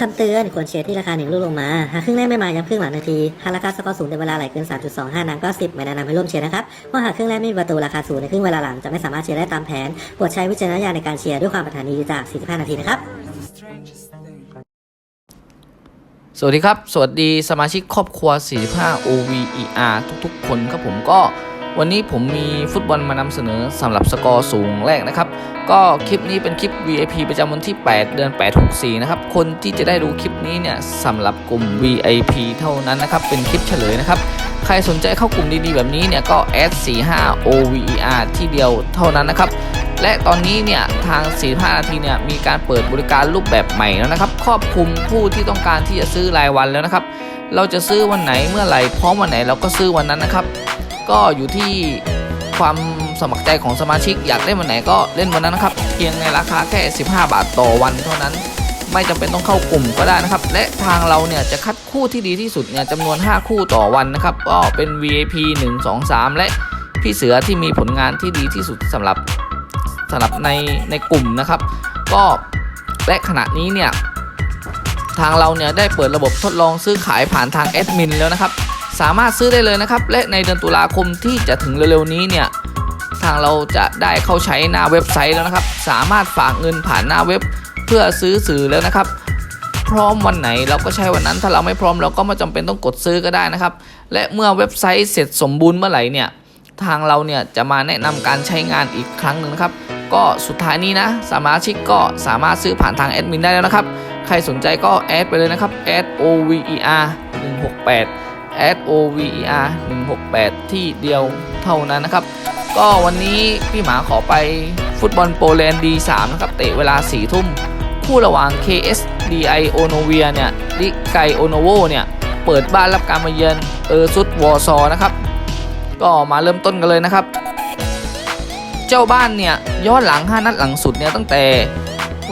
คำเตือนควรเชียร์ที่ราคาหนึ่งลูกลงมา หากครึ่งแรกไม่มาย้ำครึ่งหลังนาที หากราคาสกอร์สูงในเวลาไหลเกิน 3.25 นางก็ 10 ไม่แนะนำให้ร่วมเชียร์นะครับเพราะหากครึ่งแรกไม่มีประตูราคาสูงในครึ่งเวลาหลังจะไม่สามารถเชียร์ได้ตามแผนโปรดใช้วิจารณญาณในการเชียร์ด้วยความปรารถนาดีจาก 45 นาทีนะครับสวัสดีครับ สวัสดีสมาชิกครอบครัว 45 OVER ทุกๆ คนครับผมก็ วันนี้ผมมีฟุตบอลมานำเสนอสำหรับสกอร์สูงแรกนะครับ ก็คลิปนี้เป็นคลิป VIP ประจำวันที่ 8 เดือน 8 64 นะครับ คนที่จะได้ดูคลิปนี้เนี่ยสำหรับกลุ่ม VIP เท่านั้นนะครับ เป็นคลิปเฉลยนะครับ ใครสนใจเข้ากลุ่มดีๆแบบนี้เนี่ยก็ add 45 OVER ที่เดียวเท่านั้นนะครับและตอนนี้เนี่ยทาง 45 นาทีเนี่ยมีการเปิดบริการรูปแบบใหม่แล้วนะครับ ครอบคลุมผู้ที่ต้องการที่จะซื้อรายวันแล้วนะครับ เราจะซื้อวันไหนเมื่อไหร่พร้อมวันไหนเราก็ซื้อวันนั้นนะครับ ก็อยู่ที่ความสมัครใจของสมาชิกอยากเล่นวันไหนก็เล่นวันนั้นนะครับ เพียงในราคาแค่ 15 บาทต่อวันเท่านั้น ไม่จำเป็นต้องเข้ากลุ่มก็ได้นะครับ และทางเราเนี่ยจะคัดคู่ที่ดีที่สุดเนี่ยจำนวน 5 คู่ต่อวันนะครับ ก็เป็น VIP 1 2 3 และพี่เสือที่มีผลงานที่ดีที่สุดสำหรับสำหรับในในกลุ่มนะครับ ก็และขณะนี้เนี่ยทางเราเนี่ยได้เปิดระบบทดลองซื้อขายผ่านทางแอดมินแล้วนะครับ สามารถซื้อได้เลยนะครับ และในเดือนตุลาคมที่จะถึงเร็วๆนี้เนี่ยทางเราจะได้เข้าใช้หน้าเว็บไซต์แล้วนะครับ สามารถฝากเงินผ่านหน้าเว็บเพื่อซื้อสื่อแล้วนะครับ พร้อมวันไหนเราก็ใช้วันนั้น ถ้าเราไม่พร้อมเราก็ไม่จำเป็นต้องกดซื้อก็ได้นะครับ และเมื่อเว็บไซต์เสร็จสมบูรณ์เมื่อไหร่เนี่ยทางเราเนี่ยจะมาแนะนำการใช้งานอีกครั้งหนึ่งนะครับ ก็สุดท้ายนี้นะสมาชิกก็สามารถซื้อผ่านทางแอดมินได้แล้วนะครับ ใครสนใจก็แอดไปเลยนะครับ o v e r 168 over 168ที่เดียวเท่านั้นนะครับ ก็วันนี้พี่หมาขอไปฟุตบอลโปแลนด์ D3 นะครับ เตะเวลา4ทุ่ม คู่ระหว่าง KSDI โอโนเวียเนี่ยลิไกโอโนโวเนี่ย เปิดบ้านรับการมาเยือนเออซุดวอซอนะครับ ก็มาเริ่มต้นกันเลยนะครับ เจ้าบ้านเนี่ยย้อนหลัง 5 นัดหลังสุดเนี่ยตั้งแต่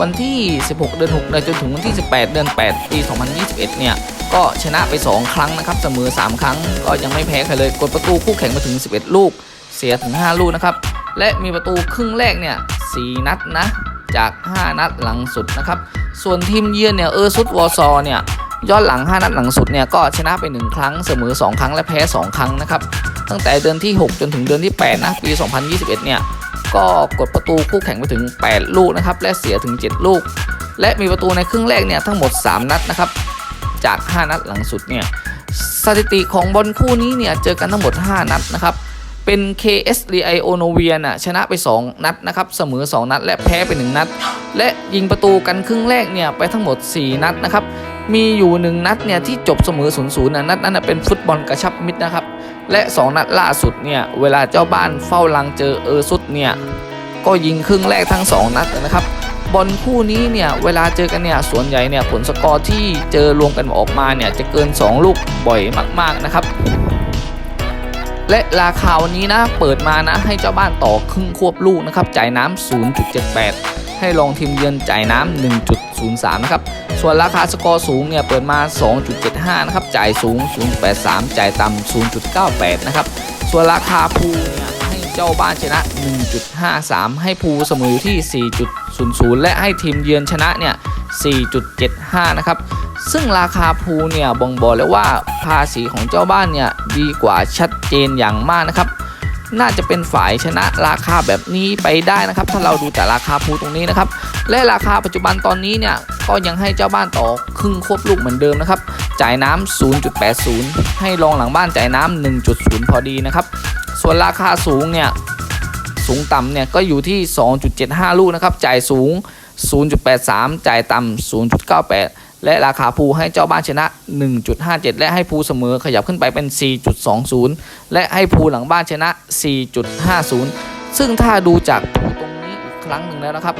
วันที่ 16 เดือน6เนี่ยจนถึงวันที่ 18 เดือน 8 ปี 2021 เนี่ย ก็ชนะไป 2 ครั้งนะครับเสมอ 3 ครั้ง ก็ยังไม่แพ้ใครเลยกดประตูคู่แข่งมาถึง 11 ลูก เสียถึง 5 ลูกนะครับและมีประตูครึ่งแรกเนี่ย4นัดนะจาก 5 นัดหลังสุดนะครับส่วนทีมเยือนเนี่ยเออซุดวอร์ซอเนี่ยย้อนหลัง 5 นัดหลังสุดเนี่ยก็ชนะไป 1 ครั้งเสมอ 2 ครั้งและแพ้ 2 ครั้งนะครับตั้งแต่เดือนที่ 6 จนถึงเดือนที่ 8 นะ ปี 2021 เนี่ย ก็กดประตูคู่แข่งไปถึง 8 ลูกนะครับ และเสียถึง 7 ลูก และมีประตูในครึ่งแรกเนี่ยทั้งหมด 3 นัดนะครับ จาก 5 นัดหลังสุดเนี่ยสถิติของบอลคู่นี้เนี่ยเจอกันทั้งหมด 5 นัดนะครับเป็น KSDI o n o v i a น่ะชนะไป 2 นัดนะครับเสมอ 2 นัด และแพ้ไป 1 นัด และยิงประตูกันครึ่งแรกเนี่ยไปทั้งหมด 4 นัดนะครับมีอยู่ 1 นัดเนี่ยที่จบเสมอ0-0นะนัดนั้นนะเป็นฟุตบอลกระชับมิตรนะครับและ 2 นัดล่าสุดเนี่ยเวลาเจ้าบ้านเฝ้าลังเจอเออร์ซุดเนี่ยก็ยิงครึ่งแรกทั้ง 2 นัดนะครับ บอลคู่นี้เนี่ยเวลาเจอกันเนี่ยส่วนใหญ่เนี่ยผลสกอร์ที่เจอรวมกันออกมาเนี่ยจะเกิน 2 ลูกบ่อยมากๆนะครับ และราคาวันนี้นะเปิดมานะให้เจ้าบ้านต่อครึ่งควบลูกนะครับจ่ายน้ำ0.78ให้ลองทีมเยือนจ่ายน้ำ 1.03 นะครับ ส่วนราคาสกอร์สูงเนี่ยเปิดมา 2.75 นะครับ จ่ายสูง 0.83 จ่ายต่ำ 0.98 นะครับ ส่วนราคาภูเนี่ย เจ้าบ้านชนะ 1.53 ให้ภูเสมออยู่ที่ 4.00 และให้ทีมเยือนชนะเนี่ย 4.75 นะครับ ซึ่งราคาภูเนี่ยบ่งบอกแล้วว่าภาษีของเจ้าบ้านเนี่ยดีกว่าชัดเจนอย่างมากนะครับ น่าจะเป็นฝ่ายชนะราคาแบบนี้ไปได้นะครับ ถ้าเราดูจากราคาภูตรงนี้นะครับ และราคาปัจจุบันตอนนี้เนี่ยก็ยังให้เจ้าบ้านต่อครึ่งควบลูกเหมือนเดิมนะครับจ่ายน้ำ0.80 ให้รองหลังบ้านจ่ายน้ำ1.0 พอดีนะครับ ส่วนราคาสูงเนี่ยสูงต่ำเนี่ยก็อยู่ที่ 2.75 ลูกนะครับ จ่ายสูง 0.83 จ่ายต่ำ0.98 และราคาภูให้เจ้าบ้านชนะ 1.57 และให้ภูเสมอขยับขึ้นไปเป็น 4.20 และให้ภูหลังบ้านชนะ 4.50 ซึ่งถ้าดูจากภูตรงนี้อีกครั้งหนึ่งแล้วนะครับ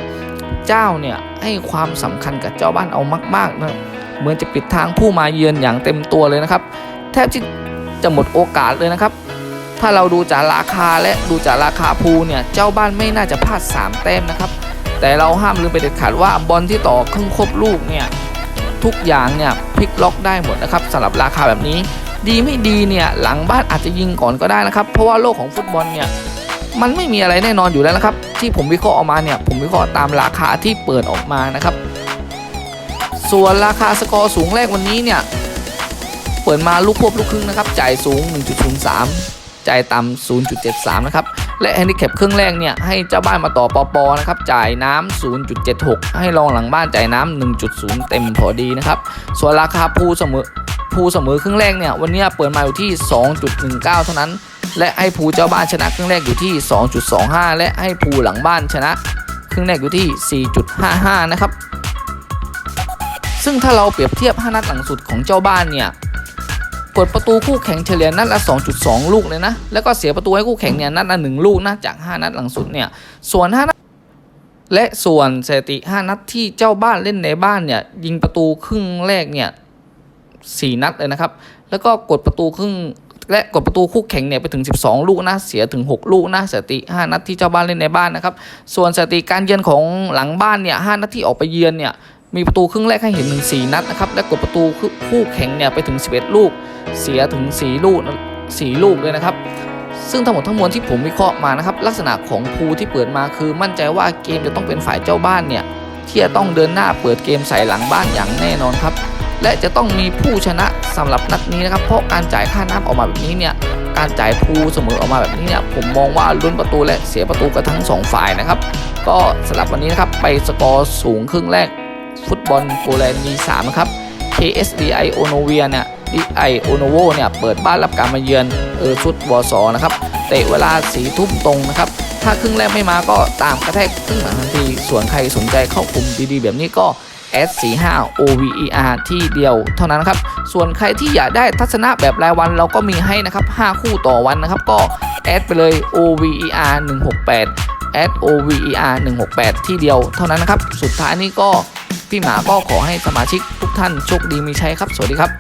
เจ้าเนี่ยให้ความสำคัญกับเจ้าบ้านเอามากๆนะเหมือนจะปิดทางผู้มาเยือนอย่างเต็มตัวเลยนะครับ แทบที่จะหมดโอกาสเลยนะครับ ถ้าเราดูจากราคาและดูจากราคาภูเนี่ยเจ้าบ้านไม่น่าจะพลาด 3 แต้มนะครับ แต่เราห้ามลืมไปเด็ดขาดว่าบอลที่ต่อครึ่งครบลูกเนี่ยทุกอย่างเนี่ยพลิกล็อกได้หมดนะครับสำหรับราคาแบบนี้ ดีไม่ดีเนี่ยหลังบ้านอาจจะยิงก่อนก็ได้นะครับ เพราะว่าโลกของฟุตบอลเนี่ยมันไม่มีอะไรแน่นอนอยู่แล้วนะครับ ที่ผมวิเคราะห์ออกมาเนี่ยผมวิเคราะห์ตามราคาที่เปิดออกมานะครับ ส่วนราคาสกอร์สูงแรกวันนี้เนี่ยเปิดมาลูกควบลูกครึ่งนะครับจ่ายสูง 1.03 จ่ายต่ำ0.73 นะครับ และแฮนดิแคปครึ่งแรกเนี่ยให้เจ้าบ้านมาต่อปอปอนะครับจ่ายน้ำ0.76 ให้รองหลังบ้านจ่ายน้ำ1.0 เต็มพอดีนะครับ ส่วนราคาภูเสมอภูเสมอครึ่งแรกเนี่ยวันนี้เปิดมาอยู่ที่ 2.19 เท่านั้น และให้ภูเจ้าบ้านชนะครึ่งแรกอยู่ที่ 2.25 และให้ภูหลังบ้านชนะครึ่งแรกอยู่ที่ 4.55 นะครับ ซึ่งถ้าเราเปรียบเทียบ 5 นัดหลังสุดของเจ้าบ้านเนี่ย กดประตูคู่แข่งเฉลี่ยนัดละ 2.2 ลูกเลยนะ แล้วก็เสียประตูให้คู่แข่งเนี่ยนัดละ 1 ลูกนะจาก 5 นัดหลังสุดเนี่ย ส่วน5นัดและส่วนสถิติ 5 นัดที่เจ้าบ้านเล่นในบ้านเนี่ยยิงประตูครึ่งแรกเนี่ย4นัดเลยนะครับ แล้วก็กดประตูครึ่งและกดประตูคู่แข่งเนี่ยไปถึง 12 ลูกนะเสียถึง 6 ลูกนะสถิติ 5 นัดที่เจ้าบ้านเล่นในบ้านนะครับ ส่วนสถิติการเยือนของหลังบ้านเนี่ย5นัดที่ออกไปเยือนเนี่ย มีประตูครึ่งแรกให้เห็นถึง4นัดนะครับ และกดประตูคู่แข่งเนี่ยไปถึง 11 ลูก เสียถึง 4 ลูก 4 ลูกเลยนะครับ ซึ่งทั้งหมดทั้งมวลที่ผมวิเคราะห์มานะครับ ลักษณะของภูที่เปิดมาคือมั่นใจว่าเกมจะต้องเป็นฝ่ายเจ้าบ้านเนี่ยที่จะต้องเดินหน้าเปิดเกมใส่หลังบ้านอย่างแน่นอนครับ และจะต้องมีผู้ชนะสำหรับนัดนี้นะครับ เพราะการจ่ายค่าน้ำออกมาแบบนี้เนี่ย การจ่ายภูเสมอออกมาแบบนี้เนี่ย ผมมองว่าลุ้นประตูและเสียประตูกันทั้งสองฝ่ายนะครับ ก็สำหรับวันนี้นะครับ ไปสกอร์สูงครึ่งแรก ฟุตบอลโปแลนด์มี3ครับ KSDI o n o v i a เนี่ย DI o n o v o เนี่ยเปิดบ้านรับการมาเยือนเออชุดวอซอนะครับเตะเวลาสีทุ่มตรงนะครับ ถ้าครึ่งแรกไม่มาก็ตามกระแทกครึ่งหลังทันที ส่วนใครสนใจเข้ากลุ่มดีๆ แบบนี้ก็ S45 OVER ที่เดียวเท่านั้นครับ ส่วนใครที่อยากได้ทัศนะแบบรายวันเราก็มีให้นะครับ 5 คู่ต่อวันนะครับ ก็แอดไปเลย OVER 168แอด OVER 168 ที่เดียวเท่านั้นนะครับ สุดท้ายนี้ก็ พี่หมาก็ขอให้สมาชิกทุกท่านโชคดีมีชัยครับ สวัสดีครับ